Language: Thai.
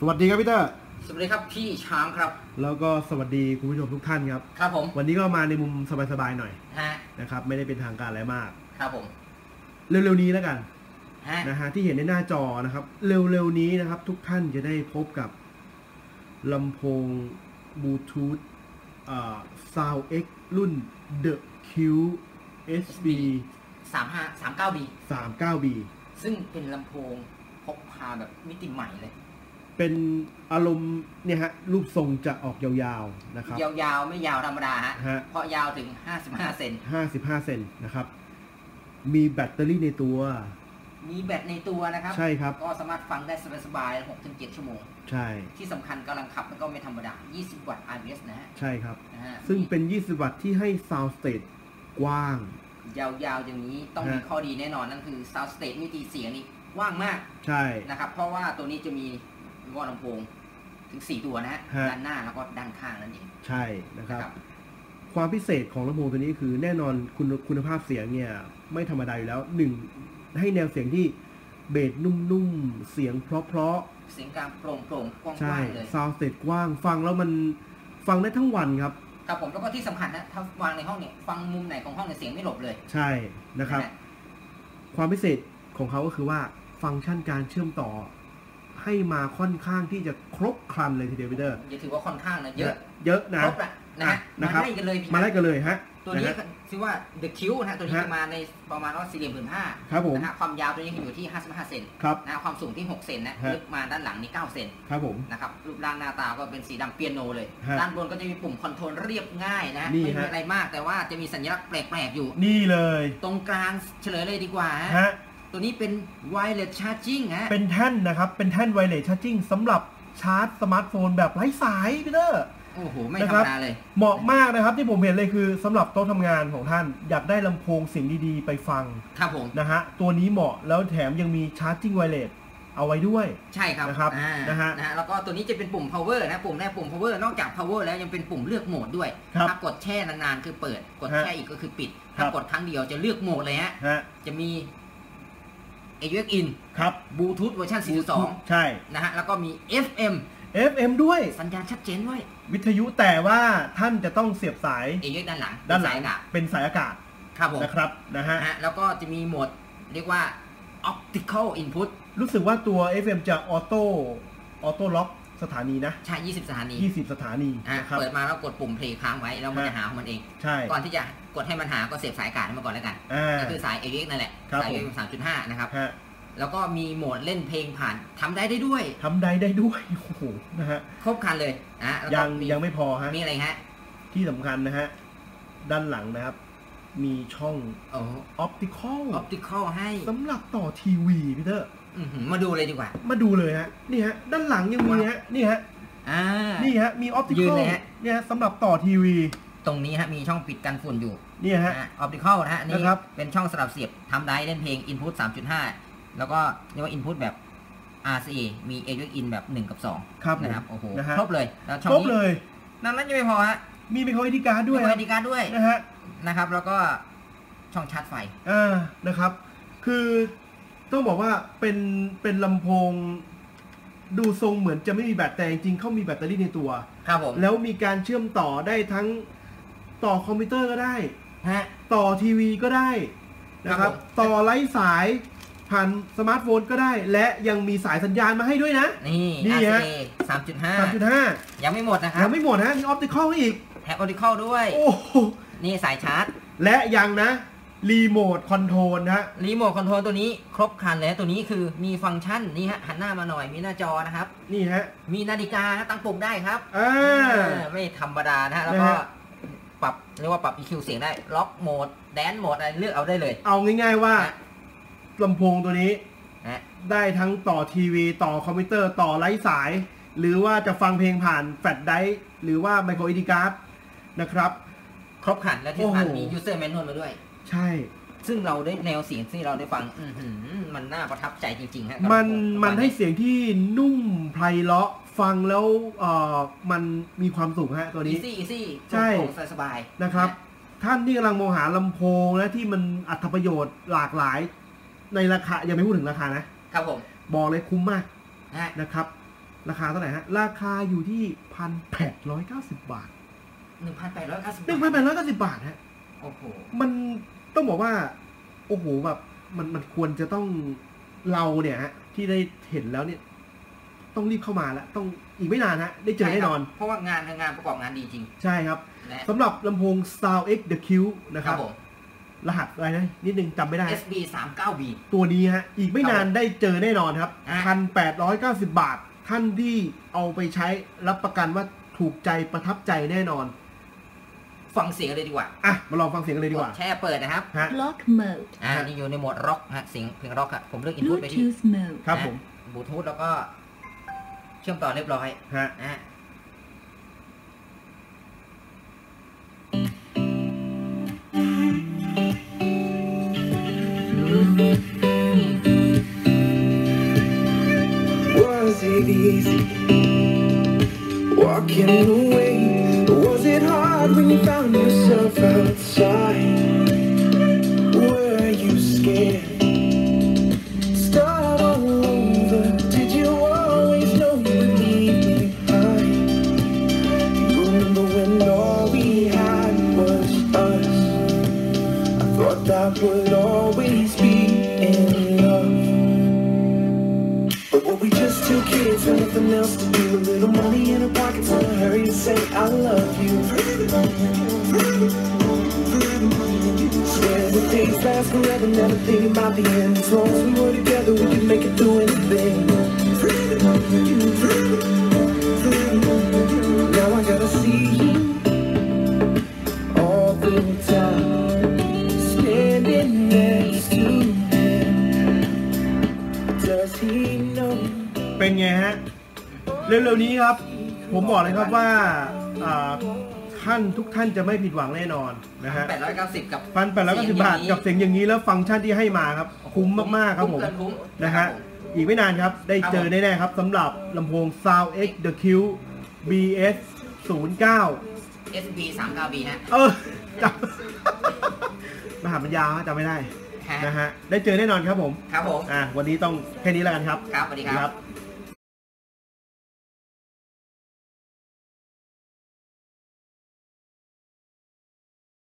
สวัสดีครับพี่เตอร์สวัสดีครับพี่ช้างครับ แล้วก็สวัสดีคุณผู้ชมทุกท่านครับ ครับผม วันนี้ก็มาในมุมสบายๆหน่อยฮะนะครับ ไม่ได้เป็นทางการอะไรมาก ครับผม เร็วๆนี้แล้วกันฮะนะฮะที่เห็นในหน้าจอนะครับ เร็วๆนี้นะครับ ทุกท่านจะได้พบกับลำโพงบลูทูธอ่า Sound X รุ่น The Q SB สามห้าสามเก้าบี 39B ซึ่งเป็นลำโพงพกพาแบบมิติใหม่เลย เป็นอารมณ์เนี่ยฮะรูปทรงจะออกยาวๆนะครับยาวๆไม่ยาวธรรมดาฮะฮะเพราะยาวถึง 55 เซน55 เซนนะครับ มีแบตเตอรี่ในตัว มีแบตในตัวนะครับ ใช่ครับ ก็สามารถฟังได้สบายๆ6ถึง7ชั่วโมง ใช่ ที่สำคัญกำลังขับมันก็ไม่ธรรมดา 20 วัตต์ RMS นะฮะใช่ครับ นะฮะซึ่งเป็น 20 วัตต์ที่ให้ Sound State กว้าง ยาวๆอย่างนี้ต้องมีฮะ ข้อดีแน่นอนนั่นคือ sound state มิติเสียงนี่กว้างมากใช่ นะครับเพราะว่าตัวนี้จะมี วอลลำโพงถึง4ตัวนะฮะฮะ ด้านหน้าแล้วก็ด้านข้างนั่นเองใช่นะครับ นะครับ ความพิเศษของลำโพงตัวนี้คือแน่นอนคุณคุณภาพเสียงเนี่ยไม่ธรรมดาอยู่แล้วหนึ่งให้แนวเสียงที่เบสนุ่มๆ เสียงเพราะเสียงกลางโปร่งโปร่งๆกว้างๆใช่ๆเลย Sound State กว้างฟังแล้วมันฟังได้ทั้งวันครับ ครับผมแล้วก็ที่สำคัญนะถ้าวางในห้องเนี่ยฟังมุมไหนของห้องเนี่ยเสียงไม่หลบเลยใช่นะครับฮความพิเศษของเขาก็คือว่าฟังก์ชันการเชื่อมต่อ ให้มาค่อนข้างที่จะครบครันเลยทีเดียวพี่เดอร์อย่าถือว่าค่อนข้างนะเยอะ เยอะนะครบละนะฮะนะมาครับไล่กันเลยพี่มาไล่กันเลยฮะตัวนี้ะฮะชื่อว่า The Q นะฮะตัวนี้ฮะจะมาในประมาณว่าสี่เหลี่ยมผืนผ้าครับผมนะฮะความยาวตัวนี้อยู่ที่ 55 เซนครับนะฮะความสูงที่ 6 เซนนะฮะลึกมาด้านหลังนี่ 9 เซนครับผมนะครับรูปร่างหน้าตาก็เป็นสีดำเปียโนเลยฮะด้านบนก็จะมีปุ่มคอนโทรลเรียบง่ายนะฮะนี่ไม่มีฮะอะไรมากแต่ว่าจะมีสัญลักษณ์แปลกๆอยู่ นี่เลย ตรงกลางเฉลยเลยดีกว่าฮะฮะ ตัวนี้เป็น wireless charging ฮะ เป็นแท่นนะครับ เป็นแท่นไวเลสชาร์จิ่งสำหรับชาร์จสมาร์ทโฟนแบบไร้สายพี่เดอร์โอ้โห ไม่นะธรครัรบมดาเลย เหมาะมากนะครับที่ผมเห็นเลยคือสำหรับโต๊ะทำงานของท่านอยากได้ลำโพงเสียงดีๆ ไปฟังครับผมนะฮะตัวนี้เหมาะแล้วแถมยังมีชาร์จิ่งไวเลสเอาไว้ด้วยใช่ครับนะครับอ่านะฮะนะฮะแล้วก็ตัวนี้จะเป็นปุ่ม power นะปุ่มแรกปุ่ม power นอกจาก power แล้วยังเป็นปุ่มเลือกโหมดด้วยครับถ้ากดแช่นานๆคือเปิด กดฮะแช่อีกก็คือปิดครัถ้าบกดครั้งเดียวจะเลือกโหมดเลยฮะฮะจะมี AUX in ครับ Bluetooth เวอร์ชันใช่4.2นะฮะ แล้วก็มี FM FM ด้วย สัญญาณชัดเจนด้วย วิทยุแต่ว่าท่านจะต้องเสียบสาย AUX ด้านหลังด้านหลังสยอากาศเป็นสายอากาศ ครับผมนะครับนะฮะนะฮะ แล้วก็จะมีโหมดเรียกว่า optical input รู้สึกว่าตัว FM จะออโต้ออโต้ล็อก สถานีนะ ใช่ 20 สถานี 20 สถานีอะนะครับ เปิดมาแล้วกดปุ่มเพลย์ค้างไว้ แล้วมันฮะจะหาของมันเอง ใช่ ก่อนที่จะกดให้มันหาก็เสียบสายอากาศให้มันก่อนแล้วกัน อ่า ก็คือสาย AX นั่นแหละ ครับสายผม AX 3.5นะครับ ฮะแล้วก็มีโหมดเล่นเพลงผ่านทำได้ได้ด้วย ทำได้ได้ด้วย โอ้โห นะฮะ ครบครันเลยนะแล้วก็ยังมียังไม่พอฮะ มีอะไรฮะ ที่สำคัญนะฮะ ด้านหลังนะครับ มีช่องโอ้ออปติคอล optical ให้สำหรับต่อทีวีพี่เตอร์อื้อหือ มาดูเลยดีกว่า มาดูเลยฮะนี่ฮะด้านหลังยังมีฮะนี่ฮะอ่านี่ฮะมีออปติยืคนอลเลยฮะเนี่ยฮะสำหรับต่อทีวี ตรงนี้ฮะมีช่องปิดกันฝุ่นอยู่นี่ฮะออปติคอลนะฮะนี่นะครับเป็นช่องสลับเสียบทำได้เล่นเพลง input 3.5 แล้วก็เรียกว่า input แบบ RCA มี AUX in แบบ 1 กับ 2 ครับผมนะครับโอ้โหนะฮะครบเลยแล้วช่องครบนี้เลยนั่นนั้นยังไม่พอฮะมีไมโครเอดีการ์ดด้วยมีคไวรับดีการด้วยนะฮะนะครับ แล้วก็ช่องชาร์จไฟอ่านะครับ คือ ต้องบอกว่าเป็นเป็นลำโพง ดูทรงเหมือนจะไม่มีแบตแต่จริงๆเขามีแบตเตอรี่ในตัว ครับผมแล้วมีการเชื่อมต่อได้ทั้งต่อคอมพิวเตอร์ก็ได้ ฮะ ต่อทีวีก็ได้นะคครัรับบผม ต่อไร้สายผ่านสมาร์ทโฟนก็ได้ และยังมีสายสัญญาณมาให้ด้วยนะ นี่ นี่ฮะ RCA 3.5 3.5ยังไม่หมดนะครัยับงไม่หมดนะมีออปติคอลอีกแท็บออติคอลด้วย โอ้โห นี่สายชาร์จ และยังนะ รีโมทคอนโทรลนะฮะรีโมทคอนโทรลตัวนี้ครบครันเลยนะตัวนี้คือมีฟังก์ชันนี่ฮะหันหน้ามาหน่อยมีหน้าจอนะครับ นี่ฮะมีนาฬิกานะตั้งปุ่มได้ครับอ่าเออไม่ธรรมดานะฮะแล้วก็นะฮะปรับเรียกว่าปรับ EQ เสียงได้ล็อกโหมดแดนโหมดอะไรเลือกเอาได้เลย เอาง่ายๆว่าฮะลำโพงตัวนี้นะได้ทั้งต่อทีวีต่อคอมพิวเตอร์ต่อไร้สาย หรือว่าจะฟังเพลงผ่านแฟลชไดรฟ์หรือว่าไมโครเอดีการ์ดนะครับ ครบครันและที่สำคัญโอ้โหมี user manual มาด้วย ใช่ ซึ่งเราได้แนวเสียงที่เราได้ฟัง อื้อหือมันน่าประทับใจจริงๆฮะกับมันลำโพงมันประาณให้เสียงที่นุ่มไพเราะฟังแล้วเอ่อมันมีความสุขฮะตัวนี้ easy easy ใช่โปร่งๆสบายๆนะครับ ท่านที่กำลังมองหาลำโพงนะที่มันอัตประโยชน์หลากหลาย ในราคายังไม่พูดถึงราคานะครับผมบอกเลยคุ้มมากนะฮะนะครับ ราคาเท่าไหร่ฮะ ราคาอยู่ที่พันแปดร้อยเก้าสิบบาทหนึ่งพันแปดร้อยเก้าสิบหนึ่งพันแปดร้อยเก้าสิบบาทฮะโอ้โหมัน ต้องบอกว่า โอ้โหแบบมันมันควรจะต้องเราเนี่ยฮะที่ได้เห็นแล้วเนี่ย ต้องรีบเข้ามาแล้วต้องอีกไม่นานฮะได้เจอแน่นอน เพราะว่างานงานประกอบงานดีจริง ใช่ครับนะสำหรับลำโพง Sound X The Q นะคครัรับบผมรหัสอะไรนะนิดนึงจำไม่ได้ SB สามเก้า B ตัวนี้ฮะ อีกไม่นานได้เจอแน่นอนครับอะพันแปดร้อยเก้าสิบาท ท่านที่เอาไปใช้รับประกันว่าถูกใจประทับใจแน่นอน ฟังเสียงเลยดีกว่าอะมาลองฟังเสียงกันเลยดีกว่า แช่เปิดนะครับฮะ Block mode. อ่านี่อยู่ในโหมดร็อกฮะเสียงเพลงร็อกอะผมเลือกอินพุตไปที่ Bluetooth mode. ครับผมบลูทูธแล้วก็ เชื่อมต่อเรียบร้อยฮะนะ nothing else to do? A little money in our pockets and a hurry to say I love you. Swear the days last forever, never thinking about the end. As long as we were together, we could make it through anything. Now I gotta see you all the time, standing next เป็นไงฮะ เร็วๆนี้ครับ ผมบอกเลยครับว่าอ่าท่านทุกท่านจะไม่ผิดหวังแน่นอนนะฮะแปดร้อยเก้าสิบกับพันแปดร้อยเก้าสิบบาทกับเสียงอย่างนี้แล้วฟังก์ชันที่ให้มาครับ คุ้มมากๆครับผม เกินคุ้มนะฮะ อีกไม่นานครับ ได้เจอแน่ๆครับสำหรับลำโพง Sound X The Q BS 09 SB สามเก้า B ฮะ เออจำรหัสมันยาวฮะจำไม่ได้ฮะนะฮะ ได้เจอแน่นอนครับผม ครับผม อะวันนี้ต้องแค่นี้แล้วกันครับ ครับสวัสดีครับครับ